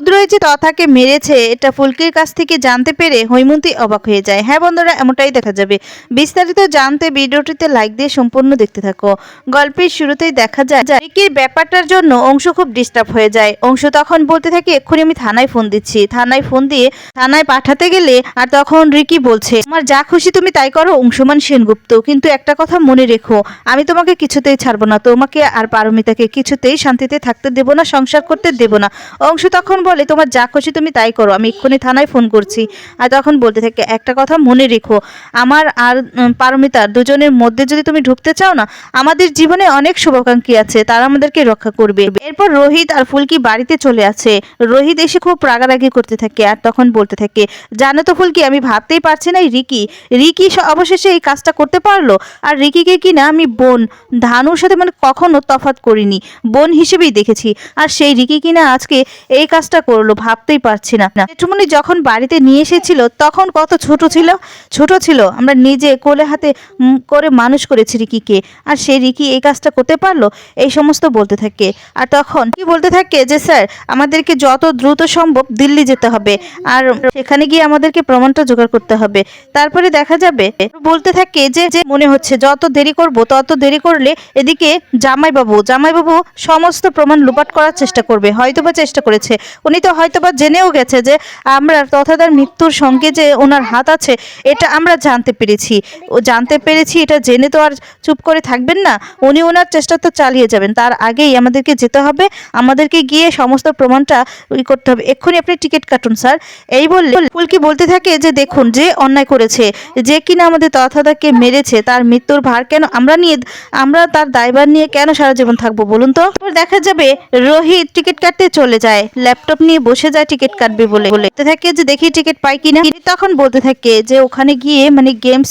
রুদ্রই যে তথাকে মেরেছে, এটা ফুলকির কাছ থেকে জানতে পেরে হৈমন্তী অবাক হয়ে যায়। হ্যাঁ বন্ধুরা, এমনটাই দেখা যাবে। বিস্তারিত জানতে ভিডিওটিতে লাইক দিয়ে সম্পূর্ণ দেখতে থাকো। গল্পের শুরুতেই দেখা যায় রিকির ব্যাপারটার জন্য অংশ খুব ডিস্টার্ব হয়ে যায়। অংশ তখন বলতে থাকে, এক্ষুনি আমি থানায় ফোন দিচ্ছি। থানায় ফোন দিয়ে থানায় পাঠাতে গেলে আর তখন রিকি বলছে আমার যা খুশি তুমি তাই করো, অংশমান সেনগুপ্ত। কিন্তু একটা কথা মনে রেখো, আমি তোমাকে কিছুতেই ছাড়বো না। তোমাকে আর পারমিতাকে কিছুতেই শান্তিতে থাকতে দেবো না, সংসার করতে দেবো না। অংশ তখন বলে, তোমার যা খুশি তুমি তাই করো। আমি এক্ষুনি থানায় ফোন করছি। আর তখন বলতে থাকে, একটা কথা মনে রেখো, আমার আর পারমিতার দুজনের মধ্যে যদি তুমি ঢুকতে চাও না, আমাদের জীবনে অনেক শুভাকাঙ্ক্ষী আছে, তারা আমাদেরকে রক্ষা করবে। এরপর রোহিত আর ফুলকি বাড়িতে চলে আসে। রোহিত এসে খুব রাগারাগি করতে থাকে আর তখন বলতে থাকে, জানো তো ফুলকি, আমি ভাবতেই পারছি না রিকি। রিকি অবশেষে এই কাজটা করতে পারল? আর রিকিকে কি না আমি বোন, ধানুর সাথে মানে কখনো তফাৎ করিনি, বোন হিসেবেই দেখেছি। আর সেই রিকি কিনা আজকে এই কাজটা করল, ভাবতেই পারছি না। জেঠুমনি যখন বাড়িতে নিয়ে এসেছিল, তখন কত ছোট ছিল ছোট ছিল। আমরা নিজে কোলে হাতে করে মানুষ করেছি রিকিকে। আর সেই রিকি এই কাজটা করতে পারল? এই সমস্ত বলতে থাকে। আর তখন কি বলতে থাকে যে, স্যার, আমাদেরকে যত দ্রুত সম্ভব দিল্লি যেতে হবে। আর সেখানে গিয়ে আমাদেরকে প্রমাণটা জোগাড় করতে হবে। তারপরে দেখা যাবে, বলতে থাকে যে যে মনে হচ্ছে, যত দেরি করব, তত দেরি করলে এদিকে জামাইবাবু জামাইবাবু সমস্ত প্রমাণ লুপাট করার চেষ্টা করবে। হয়তোবা চেষ্টা করেছে। উনি তো হয়তোবা জেনেও গেছে যে আমরা তথাদার মৃত্যুর সঙ্গে যে ওনার হাত আছে, এটা আমরা জানতে পেরেছি। ও জানতে পেরেছি, এটা জেনে তো আর চুপ করে থাকবেন না। উনি ওনার চেষ্টা তো চালিয়ে যাবেন। তার আগেই আমাদেরকে যেতে হবে। আমাদেরকে গিয়ে সমস্ত প্রমাণটা ই করতে হবে। এক্ষুনি আপনি টিকিট কাটুন, স্যার। এই বললে ফুলকি বলতে থাকে যে, দেখুন যে অন্যায় করেছে, যে কিনা আমাদের তথাদাকে মেরেছে, তার মৃত্যুর ভার কেন আমরা নিয়ে, আমরা তার দায়ভার নিয়ে কেন সারা জীবন থাকব বলুন তো? দেখা যাবে, রোহিত টিকিট কাটতে চলে যায়। ল্যাপটপ নিয়ে বসে যায় টিকিট কাটবে বলে। বলতে থাকে যে দেখি টিকিট পাই কিনা? তখন বলতে থাকে যে ওখানে গিয়ে মানে গেমস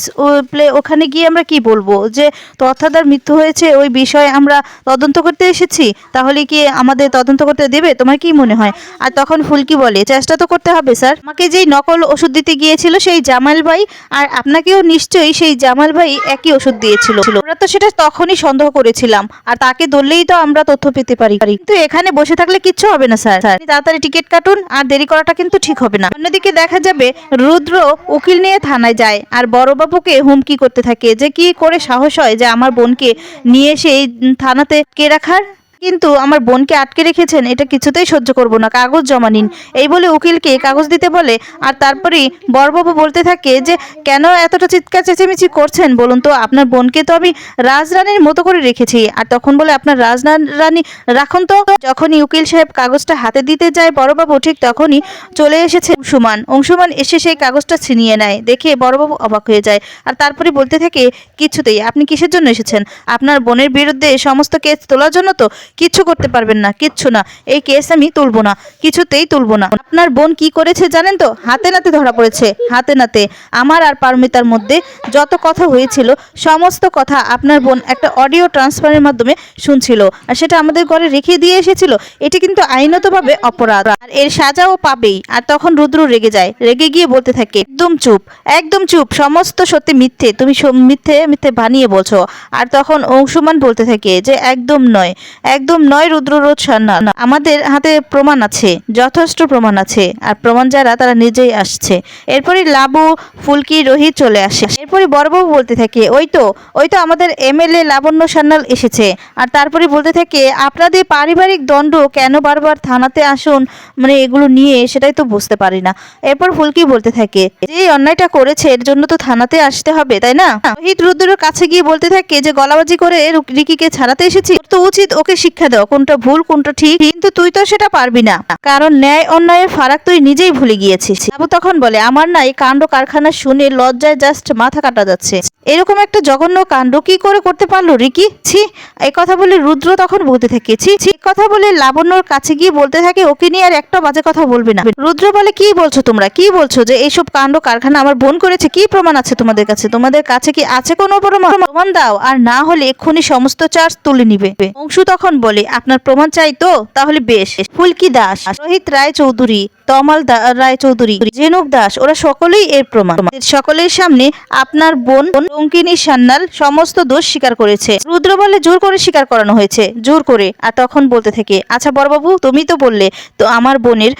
প্লে ওখানে গিয়ে আমরা কি বলব? যে তথাদার মৃত্যু হয়েছে ওই বিষয়ে আমরা তদন্ত করতে এসেছি। তাহলে কি আমাদের তদন্ত করতে দেবে? তোমার কি মনে হয়? আর তখন ফুলকি বলে চেষ্টা তো করতে হবে স্যার। আমাকে যেই নকল ওষুধ দিতে গিয়েছিল সেই জামাল ভাই আর আপনাকেও নিশ্চয়ই সেই জামাল ভাই একই ওষুধ দিয়েছিল। আমরা তো সেটা তখনই সন্দেহ করেছিলাম। আর তাকে ধরলেই তো আমরা তথ্য পেতে পারি। কিন্তু এখানে বসে থাকলে কিচ্ছু হবে না স্যার। আপনি তাড়াতাড়ি টিকিট কাটুন আর দেরি করাটা কিন্তু ঠিক হবে না। অন্যদিকে দেখা যাবে, রুদ্র উকিল নিয়ে থানায় যায় আর বড়বাবুকে হুমকি করতে থাকে। যে কি করে সাহস হয় যে আমার বোনকে নিয়ে এসে এই থানাতে কে রাখার? কিন্তু আমার বোনকে আটকে রেখেছেন, এটা কিছুতেই সহ্য করব না। কাগজ জমা নিন। এই বলে উকিলকে কাগজ দিতে বলে, আর তারপরেই বড়বাবু বলতে থাকে যে, কেন এতটা চিৎকার চেঁচেমেচি করছেন বলুন তো? আপনার বোনকে তো আমি রাজরানীর মতো করে রেখেছি। আর তখন বলে, আপনার রাজরানী, রাখুন তো। যখনই উকিল সাহেব কাগজটা হাতে দিতে যায় বড়বাবু ঠিক তখনই চলে এসেছে অংশুমান। অংশুমান এসে সেই কাগজটা ছিনিয়ে নেয়। দেখে বড়বাবু অবাক হয়ে যায়। আর তারপরে বলতে থাকে, কিছুতেই, আপনি কিসের জন্য এসেছেন? আপনার বোনের বিরুদ্ধে সমস্ত কেস তোলার জন্য তো কিচ্ছু করতে পারবেন না, কিচ্ছু না। এই কেস আমি তুলবো না, কিছুতেই তুলবো না। আপনার বোন কি করেছে জানেন তো? হাতে নাতে ধরা পড়েছে, হাতে নাতে। আমার আর পারমিতার মধ্যে যত কথা হয়েছিল, সমস্ত কথা আপনার বোন একটা অডিও ট্রান্সফারের মাধ্যমে শুনছিল। আর সেটা আমাদের ঘরে রেখে দিয়ে এসেছিল। এটি কিন্তু আইনতভাবে অপরাধ। আর এর সাজাও পাবেই। আর তখন রুদ্র রেগে যায়। রেগে গিয়ে বলতে থাকে, একদম চুপ একদম চুপ। সমস্ত সত্যি মিথ্যে। তুমি মিথ্যে মিথ্যে বানিয়ে বলছো। আর তখন অংশুমান বলতে থাকে যে, একদম নয় একদম নয় রুদ্ররোধ না, আমাদের হাতে প্রমাণ আছে যথেষ্ট প্রমাণ আছে আর প্রমাণ যারা তারা নিজেই আসছে। এরপরে লাবু ফুলকি রোহিত চলে আসে। এরপরে বড়বাবু বলতে থাকে ওই তো ওই তো আমাদের এমএলএ লাবণ্য সান্যাল এসেছে। আর তারপরে বলতে থাকে আপনাদের পারিবারিক দণ্ড কেন বারবার থানাতে আসুন? মানে এগুলো নিয়ে সেটাই তো বুঝতে পারি না। এরপর ফুলকি বলতে থাকে যে অন্যায়টা করেছে এর জন্য তো থানাতে আসতে হবে তাই না? রোহিত রুদ্রের কাছে গিয়ে বলতে থাকে যে গলাবাজি করে রুক- রিকিকে ছাড়াতে এসেছি। তো উচিত ওকে শিক্ষা দাও, কোনটা ভুল, কোনটা ঠিক, কিন্তু তুই তো সেটা পারবি না। কারণ ন্যায় অন্যায়ের ফারাক তুই নিজেই ভুলে গিয়েছিস। আবু তখন বলে, আমার না এই কাণ্ড কারখানা শুনে লজ্জায় জাস্ট মাথা কাটা যাচ্ছে। এরকম একটা জঘন্য কাণ্ড কি করে করতে পারল রিকি? ছি এই কথা বলে রুদ্র তখন বলতে থাকে, ছি ছি কথা বলে লাবণ্যর কাছে গিয়ে বলতে থাকে, ওকে নিয়ে আর একটা বাজে কথা বলবে না। রুদ্র বলে, কি বলছো তোমরা? কি বলছো যে এইসব কাণ্ড কারখানা আমার বোন করেছে? কি প্রমাণ আছে তোমাদের কাছে? তোমাদের কাছে কি আছে কোনো প্রমাণ? দাও, আর না হলে এক্ষুনি সমস্ত চার্জ তুলে নিবে। অংশু তখন বলে আপনার প্রমাণ চাই তো? তাহলে বেশ। ফুলকি দাস রোহিত রায় চৌধুরী তমাল দা- রায় চৌধুরী জেনুক দাস, ওরা সকলেই এর প্রমাণ। সকলের সামনে আপনার বোন রঙ্কিনী সান্যাল সমস্ত দোষ স্বীকার করেছে। রুদ্র বলে জোর করে স্বীকার করানো হয়েছে, জোর করে। আর তখন বলতে থাকে আচ্ছা বড়বাবু, তুমি তো বললে, তো আমার বোনের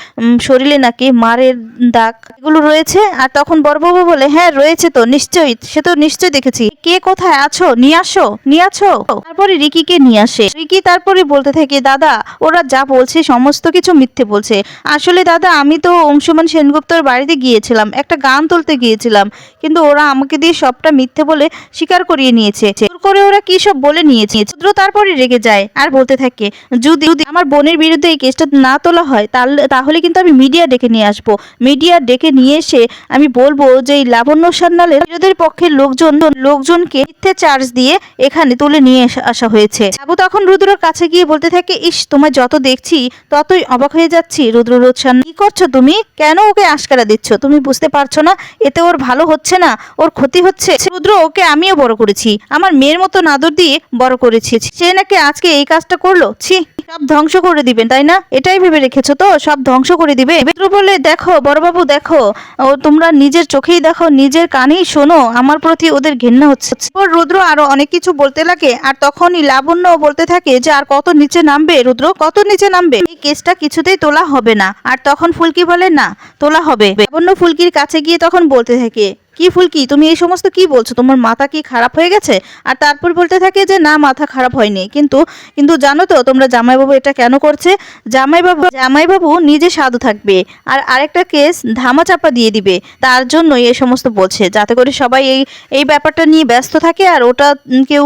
শরীরে নাকি মারের দাগ এগুলো রয়েছে? আর তখন বড়বাবু বলে হ্যাঁ রয়েছে তো, নিশ্চয়ই, সে তো নিশ্চয়ই দেখেছি। কে কোথায় আছো? নিয়ে আসো নিয়ে আসো। তারপরে রিকিকে নিয়ে আসে। রিকি তারপরে বলতে থাকে, দাদা, ওরা যা বলছে, সমস্ত কিছু মিথ্যে বলছে। আসলে দাদা আমি তো অংশুমান সেনগুপ্তর বাড়িতে গিয়েছিলাম, একটা গান তুলতে গিয়েছিলাম, কিন্তু ওরা আমাকে দিয়ে সবটা মিথ্যে বলে স্বীকার করিয়ে নিয়েছে। করে ওরা কি সব বলে নিয়েছে? রুদ্র তারপরে রেগে যায়, আর বলতে থাকে, যদি আমার বোনের বিরুদ্ধে এই কেসটা না তোলা হয়, তাহলে তাহলে কিন্তু আমি মিডিয়া ডেকে নিয়ে আসব। মিডিয়া ডেকে নিয়ে এসে আমি বলব যে, এই লাবণ্য সান্যালের বিরোধের পক্ষের লোকজন, লোকজনকে মিথ্যে চার্জ দিয়ে এখানে তুলে নিয়ে আসা- হয়েছে। আবু তখন রুদ্রর কাছে গিয়ে বলতে থাকে, ইস, তোমায় যত দেখছি, ততই অবাক হয়ে যাচ্ছি রুদ্র রোদ কি করছ তুমি? কেন ওকে আশকারা দিচ্ছ? তুমি বুঝতে পারছ না? এতে ওর ভালো হচ্ছে না, ওর ক্ষতি হচ্ছে? রুদ্র ওকে আমিও বড় করেছি। আমার মেয়ের মতো নাদর দিয়ে বড় করেছি। সে নাকি আজকে এই কাজটা করল? ছি, সব ধ্বংস করে দিবেন, তাই না? এটাই ভেবে রেখেছো তো? সব ধ্বংস করে দিবে? রুদ্র বলে, দেখো, বড়বাবু, দেখো, ও তোমরা নিজের চোখেই দেখো, নিজের কানেই শোনো। আমার প্রতি ওদের ঘেন্না হচ্ছে। রুদ্র আরও অনেক কিছু বলতে লাগে, আর তখনই লাবণ্য বলতে থাকে যে, আর কত নিচে নামবে রুদ্র? কত নিচে নামবে? এই কেসটা কিছুতেই তোলা হবে না। আর তখন ফুলকি বলে না তোলা হবে। লাবণ্য ফুলকির কাছে গিয়ে তখন বলতে থাকে কি ফুলকি তুমি এই সমস্ত কি বলছো? তোমার মাথা কি খারাপ হয়ে গেছে? আর তারপর বলতে থাকে যে, না, মাথা খারাপ হয়নি। কিন্তু কিন্তু জানো তো, তোমরা জামাইবাবু এটা কেন করছে? জামাইবাবু জামাইবাবু নিজে সাধু থাকবে। আর আরেকটা কেস ধামাচাপা দিয়ে দিবে। তার জন্য এই সমস্ত বলছে, যাতে করে সবাই এই এই ব্যাপারটা নিয়ে ব্যস্ত থাকে আর ওটা কেউ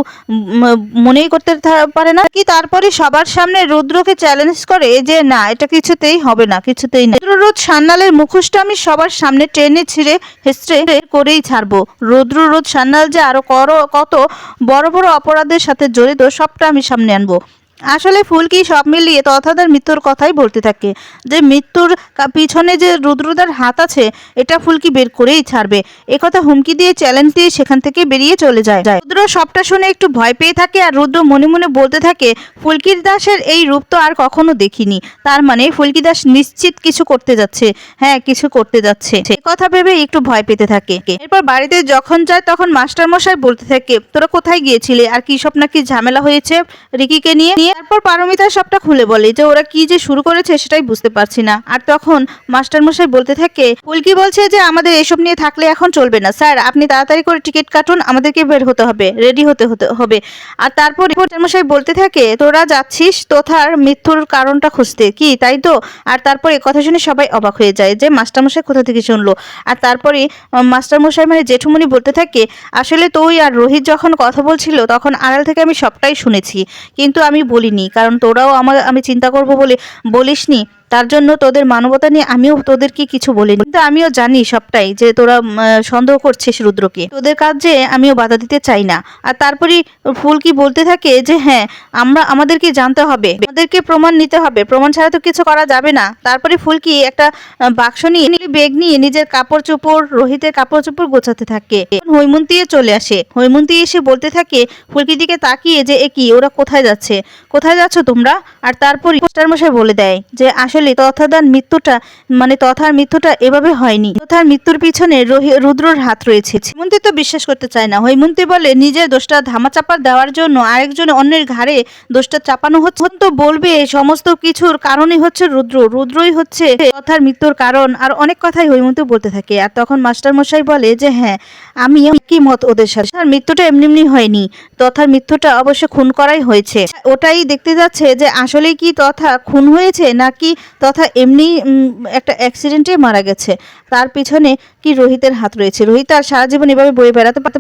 মনেই করতে পারে না। কি তারপরে সবার সামনে রুদ্রকে চ্যালেঞ্জ করে যে, না, এটা কিছুতেই হবে না, কিছুতেই না। রুদ্ররোদ সান্যালের মুখোশটা আমি সবার সামনে টেনে ছিঁড়ে হেসড়ে করেই ছাড়বো। রুদ্ররোদ সান্যাল যে আরও কত বড় বড় অপরাধের সাথে জড়িত, সবটা আমি সামনে আনব। আসলে ফুলকি সব মিলিয়ে তথাদার মৃত্যুর কথাই বলতে থাকে। যে মৃত্যুর পিছনে যে রুদ্রদার হাত আছে, এটা ফুলকি বের করেই ছাড়বে? একথা হুমকি দিয়ে চ্যালেঞ্জ দিয়ে সেখান থেকে বেরিয়ে চলে যায়। যায়। রুদ্র সবটা শুনে একটু ভয় পেয়ে থাকে আর রুদ্র মনে মনে বলতে থাকে ফুলকির দাসের এই রূপ তো আর কখনো দেখিনি। তার মানে ফুলকি দাস নিশ্চিত কিছু করতে যাচ্ছে। হ্যাঁ কিছু করতে যাচ্ছে। কথা ভেবে একটু ভয় পেতে থাকে। এরপর বাড়িতে যখন যায় তখন মাস্টার মশাই বলতে থাকে, তোরা কোথায় গিয়েছিলে? আর কি সব নাকি ঝামেলা হয়েছে রিকিকে নিয়ে তারপর পারমিতা সবটা খুলে বলে যে ওরা কি যে শুরু করেছে সেটাই বুঝতে পারছি না। আর তখন মাস্টার মশাই বলতে থাকে ফুলকি বলছে যে আমাদের এসব নিয়ে থাকলে এখন চলবে না। স্যার, আপনি তাড়াতাড়ি করে টিকিট কাটুন, আমাদেরকে বের হতে হবে, রেডি হতে হতে হবে। আর তারপর রিপোর্টার মশাই বলতে থাকে, তোরা যাচ্ছিস তোথার মৃত্যুর কারণটা খুঁজতে, কি তাই তো? আর তারপর কথা শুনে সবাই অবাক হয়ে যায় যে মাস্টারমশাই কোথা থেকে শুনলো। আর তারপরে মাস্টারমশাই মানে জেঠুমনি বলতে থাকে, আসলে তুই আর রোহিত যখন কথা বলছিল তখন আড়াল থেকে আমি সবটাই শুনেছি। কিন্তু আমি বলিনি। কারণ তোরাও আমার আমি চিন্তা করব বলে বলিসনি। তার জন্য তোদের মানবতা নিয়ে আমিও তোদেরকে কিছু বলিনি। কিন্তু আমিও জানি সবটাই যে তোরা সন্দেহ করছিস রুদ্রকে। তোদের কাজে আমিও বাধা দিতে চাই না। আর তারপরে ফুলকি বলতে থাকে যে হ্যাঁ আমরা, আমাদেরকে জানতে হবে। আমাদেরকে প্রমাণ নিতে হবে। প্রমাণ ছাড়া তো কিছু করা যাবে না। তারপরে ফুলকি একটা বাক্স নিয়ে বেগ নিয়ে নিজের কাপড় চোপড় রোহিতের কাপড় চোপড় গোছাতে থাকে। হৈমন্তী চলে আসে। হৈমন্তী এসে বলতে থাকে ফুলকির দিকে তাকিয়ে যে, এ কি? ওরা কোথায় যাচ্ছে? কোথায় যাচ্ছ তোমরা? আর তারপর পোস্টার মশাই বলে দেয় যে, আসলে তথাদার মৃত্যুটা মানে তথার মৃত্যুটা এভাবে হয়নি। তথার মৃত্যুর পিছনে রুদ্রর হাত রয়েছে। হৈমন্তী তো বিশ্বাস করতে চায় না। হৈমন্তী বলে, নিজের দোষটা ধামাচাপা দেওয়ার জন্য আরেকজন অন্যের ঘাড়ে দোষটা চাপানো হচ্ছে। তো বলবে সমস্ত কিছুর কারণই হচ্ছে রুদ্র। রুদ্রই হচ্ছে তথার মৃত্যুর কারণ। আর অনেক কথাই হৈমন্তী বলতে থাকে। আর তখন মাস্টার মশাই বলে যে হ্যাঁ আমি কি মত ওদের সাথে। তার মৃত্যুটা এমনি এমনি হয়নি। তথার মৃত্যুটা অবশ্য খুন করাই হয়েছে। ওটাই দেখতে যাচ্ছে যে আসলে কি তথা খুন হয়েছে নাকি তথা এমনি একটা অ্যাক্সিডেন্টে মারা গেছে। তার পিছনে কি রোহিতের হাত রয়েছে? রোহিত আর সারা জীবন এভাবে বয়ে বেড়াতে পারতে